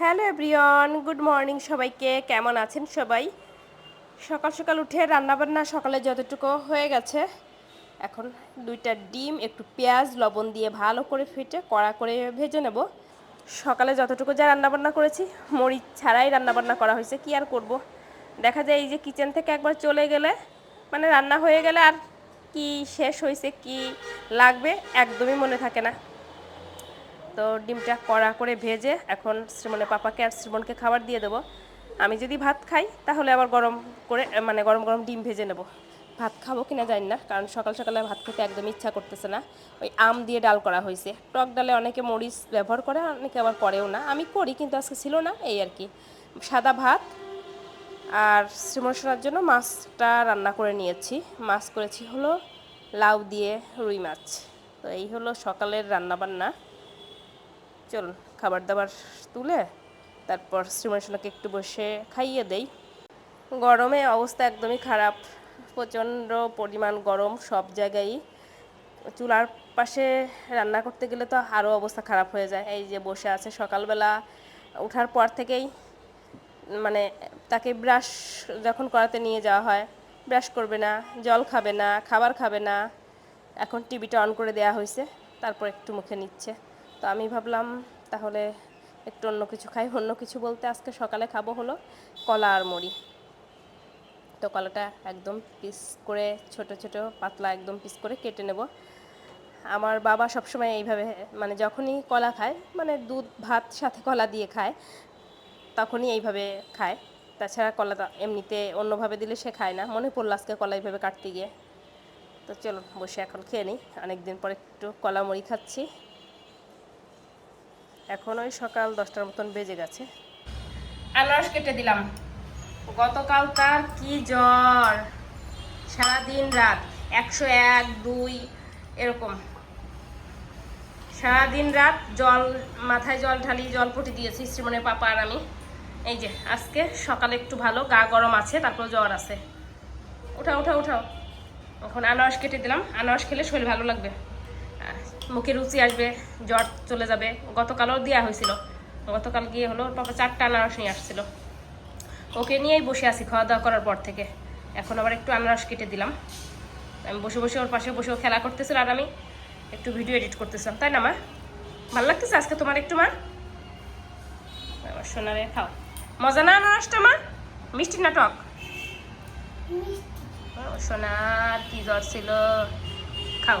Hello everyone, good morning সবাইকে। কেমন আছেন সবাই? সকাল সকাল উঠে রান্নাবান্না সকালে যতটুকু হয়ে গেছে, এখন দুইটা ডিম, একটু পেঁয়াজ, লবণ দিয়ে ভালো করে ফেটে কড়া করে ভেজে নেব। সকালে যতটুকু যা রান্নাবান্না করেছি, মরিচ ছাড়াই রান্নাবান্না করা হয়েছে, কি আর করব? দেখা যায় এই যে কিচেন থেকে একবার চলে গেলে মানে রান্না হয়ে গেলে আর কি শেষ হয়েছে, কি লাগবে একদমই মনে থাকে না। তো ডিমটা কড়া করে ভেজে এখন শ্রীমনের পাপাকে আর শ্রীমনকে খাবার দিয়ে দেবো। আমি যদি ভাত খাই, তাহলে আবার গরম করে মানে গরম গরম ডিম ভেজে নেব। ভাত খাব কিনা জানি না, কারণ সকাল সকালে ভাত খেতে একদম ইচ্ছা করতেছে না। ওই আম দিয়ে ডাল করা হয়েছে। টক ডালে অনেকে মরিচ ব্যবহার করে, অনেকে আবার করেও না। আমি করি, কিন্তু আজকে ছিল না, এই আর কি। সাদা ভাত আর শ্রীমশলার জন্য মাছটা রান্না করে নিয়েছি। মাছ করেছি হলো লাউ দিয়ে রুই মাছ। তো এই হলো সকালের রান্না চলুন খাবার দাবার তুলে তারপর শ্রীমনসোনাকে একটু বসে খাইয়ে দেই। গরমে অবস্থা একদমই খারাপ। প্রচণ্ড পরিমাণ গরম সব জায়গায়। চুলার পাশে রান্না করতে গেলে তো আরও অবস্থা খারাপ হয়ে যায়। এই যে বসে আছে সকালবেলা ওঠার পর থেকেই মানে তাকে ব্রাশ যখন করাতে নিয়ে যাওয়া হয়, ব্রাশ করবে না, জল খাবে না, খাবার খাবে না। এখন টিভিটা অন করে দেওয়া হয়েছে, তারপর একটু মুখে নিচ্ছে। তো আমি ভাবলাম তাহলে একটু অন্য কিছু খাই, অন্য কিছু বলতে আজকে সকালে খাব হলো কলা আর মুড়ি। তো কলাটা একদম পিস করে, ছোট ছোট, পাতলা একদম পিস করে কেটে নেব। আমার বাবা সবসময় এইভাবে মানে যখনই কলা খায় মানে দুধ, ভাত সাথে কলা দিয়ে খায়, তখনই এইভাবে খায়। তাছাড়া কলা এমনিতে অন্যভাবে দিলে সে খায় না, মনে পড়ল আজকে কলা এইভাবে কাটতে গিয়ে। তো চলো বসে এখন খেয়ে নিই। অনেকদিন পর একটু কলা মুড়ি খাচ্ছি। এখন ওই সকাল দশটার মতন বেজে গেছে। আনারস কেটে দিলাম। গতকাল তার কি জ্বর? সারাদিন রাত একশো এক, দুই, এরকম। সারাদিন রাত জল, মাথায় জল ঢালি জল পটি দিয়েছি শ্রীমনের পাপা আর আমি। এই যে, আজকে সকালে একটু ভালো, গা গরম আছে, তারপর জ্বর আছে। উঠাও উঠাও উঠাও। এখন আনারস কেটে দিলাম। আনারস খেলে শরীর ভালো লাগবে। মুখে রুচি আসবে জ্বর চলে যাবে। গতকালও দেওয়া হয়েছিল। গতকাল গিয়ে হলো ওর পাপা চারটা আনারস নিয়ে আসছিল। ওকে নিয়েই বসে আছি খাওয়া দাওয়া করার পর থেকে। এখন আবার একটু আনারস কেটে দিলাম। আমি বসে বসে ওর পাশে বসে ও খেলা করতেছিল আর আমি একটু ভিডিও এডিট করতেছিলাম। তাই না মা? ভালো লাগতেছে আজকে তোমার একটু মা? আমার সোনারে খাও। মজা না আনারসটা মা? মিষ্টি না টক? ও, সোনার কি জ্বর ছিল। খাও।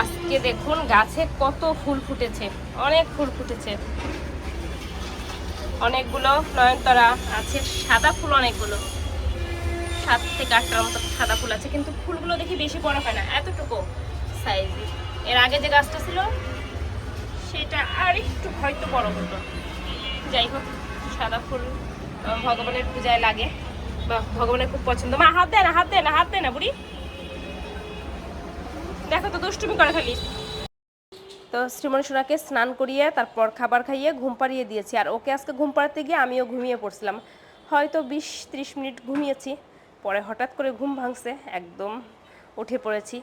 আজকে দেখুন গাছে কত ফুল ফুটেছে, অনেক ফুল ফুটেছে। অনেকগুলো নয়নতারা আছে, সাদা ফুল অনেকগুলো। সাত থেকে আটটার মতো সাদা ফুল আছে, কিন্তু ফুলগুলো দেখি বেশি বড় হয় না, এতটুকু সাইজ এর। আগে যে গাছটা ছিল, সেটা আর একটু হয়তো বড় হতো। যাই হোক, সাদা ফুল ভগবানের পূজায় লাগে, বা ভগবানের খুব পছন্দ। মা, হাত দেয় না, হাত দেয় না, হাত দেয় না বুড়ি। দেখো তো দুষ্টুমি করে খালি তো শ্রীমণি সোনাকে স্নান করিয়ে, তারপর খাবার খাইয়ে ঘুম পাড়িয়ে দিয়েছি। আর ওকে আজকে ঘুম পাড়াতে গিয়ে আমিও ঘুমিয়ে পড়ছিলাম। হয়তো বিশ ত্রিশ মিনিট ঘুমিয়েছি। পরে হঠাৎ করে ঘুম ভাঙছে, একদম উঠে পড়েছি।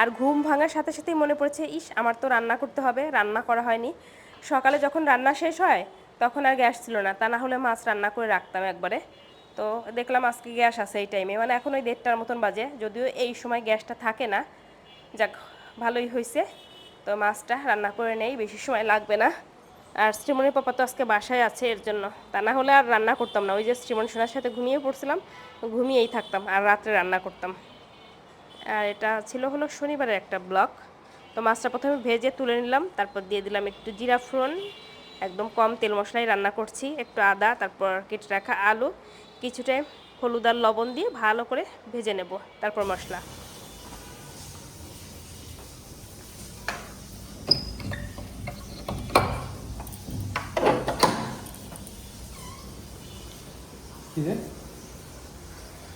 আর ঘুম ভাঙার সাথে সাথেই মনে পড়েছে, ইস, আমার তো রান্না করতে হবে, রান্না করা হয়নি। সকালে যখন রান্না শেষ হয়, তখন আর গ্যাস ছিল না। তা না হলে মাছ রান্না করে রাখতাম একবারে। তো দেখলাম আজকে গ্যাস আছে এই টাইমে মানে এখন ওই দেড়টার মতন বাজে। যদিও এই সময় গ্যাসটা থাকে না যাক, ভালোই হয়েছে তো মাছটা রান্না করে নেই, বেশি সময় লাগবে না। আর শ্রীমণির পাপা তো আজকে বাসায় আছে, এর জন্য। তা না হলে আর রান্না করতাম না। ওই যে শ্রীমণি সোনার সাথে ঘুমিয়ে পড়ছিলাম ঘুমিয়েই থাকতাম আর রাত্রে রান্না করতাম। আর এটা ছিল হলো শনিবারের একটা ব্লক তো মাছটা প্রথমে ভেজে তুলে নিলাম, তারপর দিয়ে দিলাম একটু জিরা ফোড়ন, একদম কম তেল মশলাই রান্না করছি। একটু আদা, তারপর কেটে রাখা আলু, কিছুটা হলুদ আর লবণ দিয়ে ভালো করে ভেজে নেব, তারপর মশলা।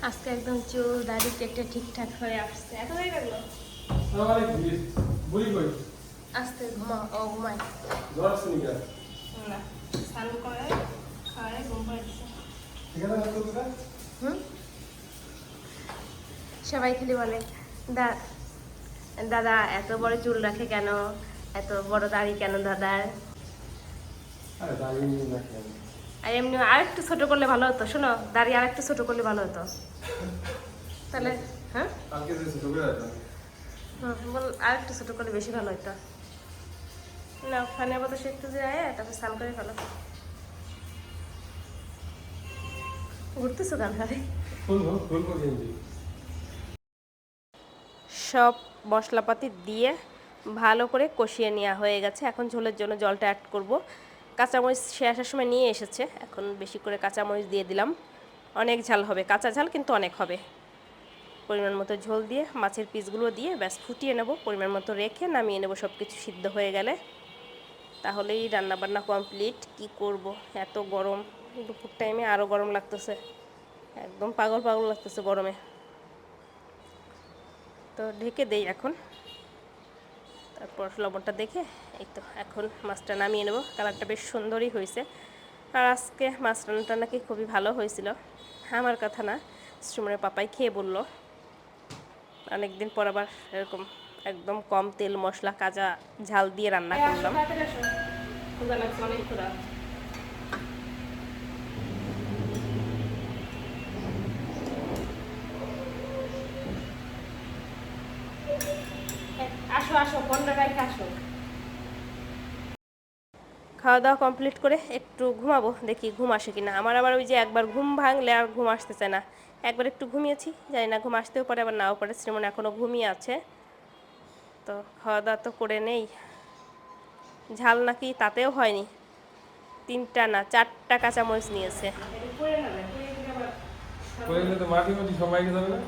আজকে একদম চুল দাড়ি কেটে ঠিকঠাক হয়ে আসছে। এত হয়ে গেল? আস্তে ঘুমা ও ঘুমাই? না স্নান করে ঘুম পাড়ছে। হুম? সবাই খালি বলে দা দাদা এত বড় চুল রাখে কেন? এত বড় দাড়ি কেন দাদার আরে রাখি আমি। আর এমনি আরেকটু ছোট করলে ভালো হতো। শোনো দাড়ি আরেকটু ছোট করলে ভালো হতো। তাহলে হ্যাঁ? কালকে যে ছোট করে রাখলাম। হুম, বল আরেকটু ছোট করলে বেশি ভালো হতো না ফ্যানের মতো সে একটু যায় তারপর স্নান করে ফেলো। ঘুরতেছো গান সব মশলাপাতি দিয়ে ভালো করে কষিয়ে নেওয়া হয়ে গেছে। এখন ঝোলের জন্য জলটা অ্যাড করব। কাঁচামরিচ সে আসার সময় নিয়ে এসেছে। এখন বেশি করে কাঁচামরিচ দিয়ে দিলাম। অনেক ঝাল হবে। কাঁচা ঝাল কিন্তু অনেক হবে। পরিমাণ মতো ঝোল দিয়ে, মাছের পিসগুলো দিয়ে ব্যাস ফুটিয়ে নেব। পরিমাণ মতো রেখে নামিয়ে নেব। সব কিছু সিদ্ধ হয়ে গেলে। তাহলেই রান্নাবান্না কমপ্লিট। কি করব? এত গরম। দুপুর টাইমে আরও গরম লাগতেছে। একদম পাগল পাগল লাগতেছে গরমে। তো ঢেকে দেই এখন। তারপর লবণটা দেখে এই তো এখন মাছটা নামিয়ে নেব। কালারটা বেশ সুন্দরই হয়েছে। আর আজকে মাছ রান্নাটা নাকি খুবই ভালো হয়েছিল। আমার কথা না সুমনের পাপাই খেয়ে বলল। অনেকদিন পর আবার এরকম একদম কম তেল মশলা কাজা ঝাল দিয়ে রান্না করলাম। আসো আসো পনেরো রাইখে আসো। খাওয়া দাওয়া কমপ্লিট করে একটু ঘুমাবো দেখি ঘুম আসে কিনা। আমার আবার ওই যে একবার ঘুম ভাঙলে আর ঘুম আসতে চায় না। একবার একটু ঘুমিয়েছি জানি না ঘুম আসতেও পারে আবার নাও পারে। শ্রীমন এখনও ঘুমিয়ে আছে। তো খাওয়া দাওয়া তো করে নেই। ঝাল নাকি তাতেও হয়নি। তিনটা না চারটা কাঁচামরিচ নিয়েছে। যাবে না?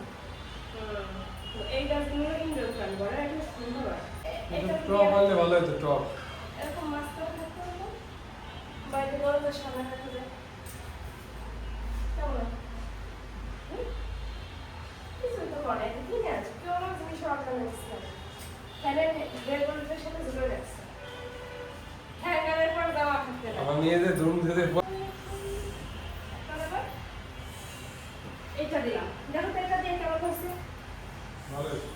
এই গাছগুলো ইনডোর প্ল্যান করে এটা সুন্দর হয়। টপ আনলে ভালো হতো টপ এরকম মাছ থাকতে হবে বাইরে গরমের সামনে থাকতে কেমন? হুম? তো করে না। আছে। কেউ না জিনিস অর্ডার নিচ্ছে। ফ্যানের রেগুলেটরের সাথে ঝুলে রাখছে হ্যাঙ্গারের পর দেওয়া থাকতে আমার মেয়েদের ধরুন থেকে তারপর এটা দিলাম দেখো তো এটা দিয়ে কেমন হয়েছে ভালো হতো।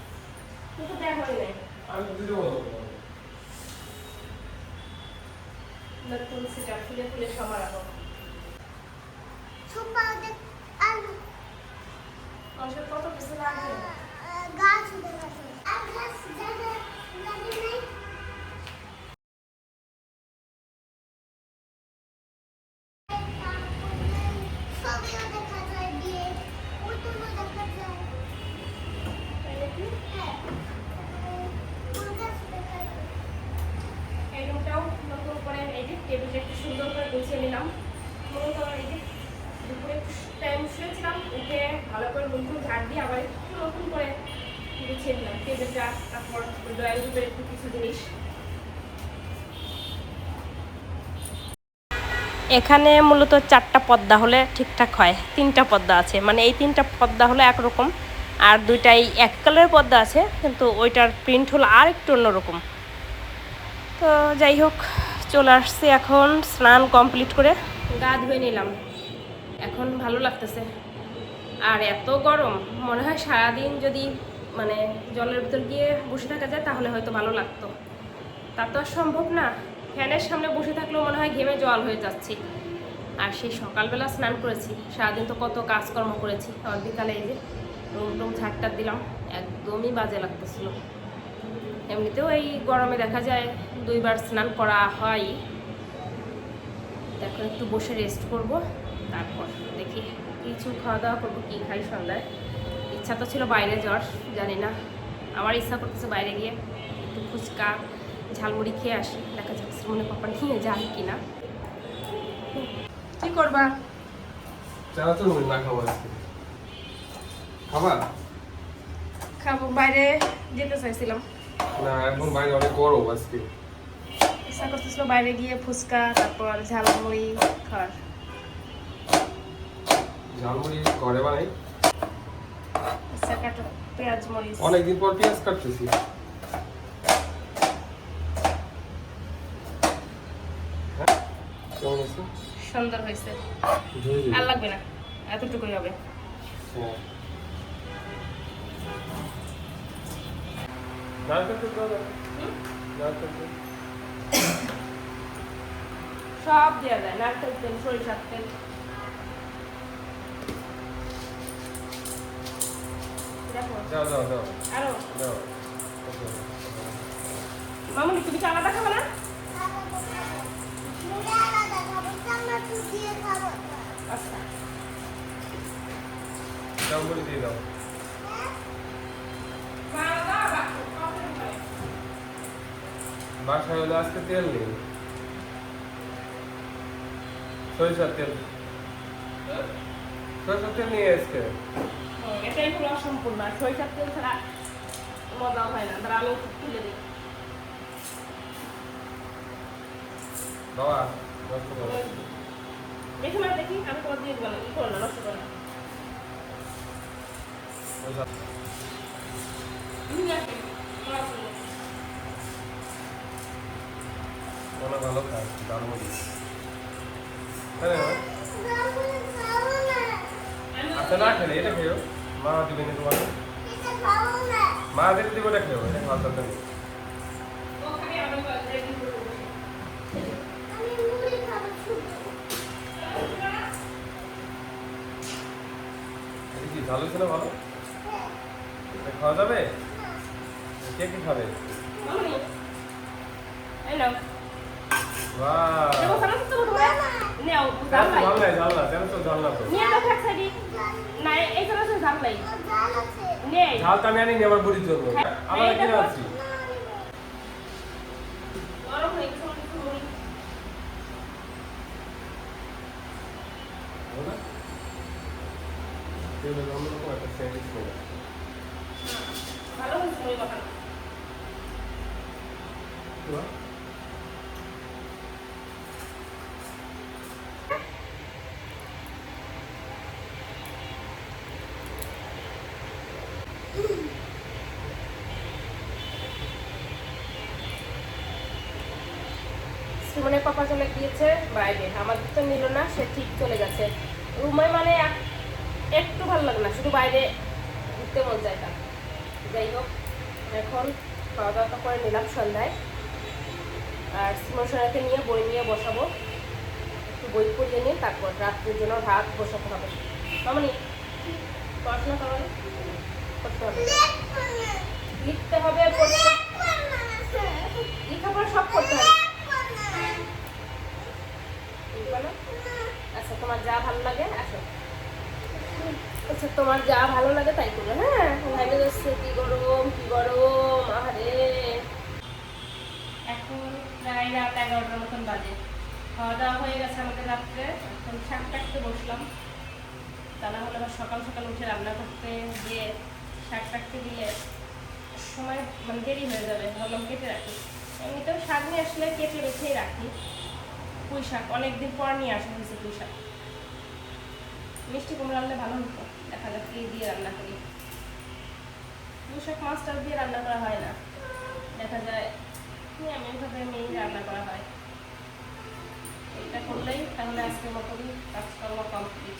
কিন্তু দেখা হয় নাই আমি দিতে বলব নতুন সেটা ফুলে ফুলে সবার রাখো সুপাদের আলু মানুষের কত কিছু লাগবে গাছ উঠে গেছে আর গাছ জায়গা লাগে নাই সবইও দেখা যায় দিয়ে পুতুলও দেখা যায় তাই নাকি হ্যাঁ ফুল গাছ দেখা যায় এই রুমটাও নতুন করে এই যে টেবিলটা একটু সুন্দর করে গুছিয়ে নিলাম মূলত এই যে দুপুরে টাইম শুয়েছিলাম উঠে ভালো করে রুম ঝাড় দিয়ে আবার একটু নতুন করে গুছিয়ে নিলাম টেবিলটা, তারপর ড্রয়িং রুমের একটু কিছু জিনিস। এখানে মূলত চারটা পদ্মা হলে ঠিকঠাক হয়, তিনটা পদ্মা আছে। মানে এই তিনটা পদ্মা হলো একরকম, আর দুইটাই এক কালারের পদ্মা আছে, কিন্তু ওইটার প্রিন্ট হলো আর একটু অন্যরকম। তো যাই হোক, চলে আসছি এখন স্নান কমপ্লিট করে। গা ধুয়ে নিলাম। এখন ভালো লাগতেছে। আর এত গরম, মনে হয় সারাদিন যদি মানে জলের ভিতর গিয়ে বসে থাকা যায়, তাহলে হয়তো ভালো লাগতো। তা তো আর সম্ভব না। ফ্যানের সামনে বসে থাকলেও মনে হয় ঘেমে জল হয়ে যাচ্ছি। আর সেই সকালবেলা স্নান করেছি। সারাদিন তো কত কাজকর্ম করেছি। আর বিকালে এই যে রুম টুম ঝাড়টা দিলাম। একদমই বাজে লাগতেছিল। এমনিতেও এই গরমে দেখা যায় দুইবার স্নান করা হয়। এখন একটু বসে রেস্ট করব, তারপর। দেখি কিছু খাওয়া দাওয়া করব কী খাই সন্ধ্যায়। ইচ্ছা তো ছিল বাইরে যাওয়ার জানি না। আমার ইচ্ছা করতেছে বাইরে গিয়ে একটু ফুচকা ঝালমুড়ি খেয়ে আসি। দেখা যাক মনে পাপা নিয়ে যাই কি করবা? তো না খাব আজকে। খাবার খাব বাইরে যেতে চাইছিলাম। না এখন বাইরে অনেক গরম আজকে। ইচ্ছা করতেছিল বাইরে গিয়ে ফুচকা তারপর ঝালমুড়ি খাওয়ার। ঝালমুড়ি ঘরে বানাই অনেকদিন পর পেঁয়াজ কাটতেছি। হ্যাঁ? কেমন আছে? সুন্দর হয়েছে। আর লাগবে না। এতটুকুই হবে। হ্যাঁ। সব দেওয়া যায়। নারকেল তেল সরিষার তেল। দাও দাও দাও আরও দাও মামুনি তুমি কি আলাদা খাবে না দিয়ে দাও? বাসায় হলো আজকে তেল নেই সরিষার তেল সরিষার তেল নিয়ে আজকে এটাই হলো অসম্পূর্ণ আর সরিষার তেল ছাড়া মজা হয় না তারা আমি তুলে দিই। বাবা দেখি না দেখি আমি তোমার দিয়ে দেবো না ই করো নষ্ট করো ভালো খায় দারুণ আচ্ছা না খেলে এটা খেয়েও। মা খাব না মা দিতে দিব করে দেবো। আমি মুড়ি খাব শুধু এটা কি ভালো ছিল ভালো? খাওয়া যাবে? কে কি খাবে? এই নাও। বাহ দেখো, খানা তো তোমরা? নাও, জাল নাই। জাল নাই জাল না জাল তো না তো নিয়ে এক সাইডে। না, এই তো জাল নাই। জাল আছে নেই। আমি আনি আমার বুড়ির জন্য আমার এই কিনে দেখো। আনছি না আমি নেই। গরম হয়ে গেছে, অনেক কিছু মুড়ি। বুঝলে? এই হলো অন্যরকম একটা স্যান্ডউইচ করে ভালো হয়েছে মাখানো। পাপা চলে গিয়েছে, বাইরে আমাদের তো নিল না, সে ঠিক চলে গেছে রুমে মানে একটু ভালো লাগে না, শুধু বাইরে ঘুরতে মন যায় তার যাই হোক, এখন খাওয়া দাওয়া করে নিলাম সন্ধ্যায় আর সুমন সোনাকে নিয়ে বই নিয়ে বসাবো একটু বই পড়িয়ে নিয়ে তারপর রাত্রির জন্য ভাত বসাতে হবে মামনি, পড়াশোনা করো করতে হবে না। লিখতে হবে না। লেখাপড়া সব করতে হবে না। আচ্ছা তোমার যা ভালো লাগে, আসো। আচ্ছা তোমার যা ভালো লাগে তাই করো হ্যাঁ? যাচ্ছে কি গরম কি গরম এখন প্রায় রাত এগারোটার মতন বাজে। খাওয়া দাওয়া হয়ে গেছে আমাদের রাত্রে। এখন শাক কাটতে বসলাম। তা না হলে আবার সকাল সকাল উঠে রান্না করতে গিয়ে শাক কাটতে গেলে সময় মানে দেরি হয়ে যাবে। ভাবলাম কেটে রাখি। এমনিতেও শাক নিয়ে আসলে কেটে রেখেই রাখি। পুঁই শাক অনেকদিন পর নিয়ে আসা হয়েছে পুঁই শাক মিষ্টি কুমড়া আনলে ভালো হতো, দেখা যাক কি দিয়ে রান্না করি। পুঁই শাক মাছটা দিয়ে রান্না করা হয় না। দেখা যায় আমি ওইভাবে মেয়ে রান্না করা হয়। এটা করলেই তাহলে আজকের মতো কাজকর্ম কমপ্লিট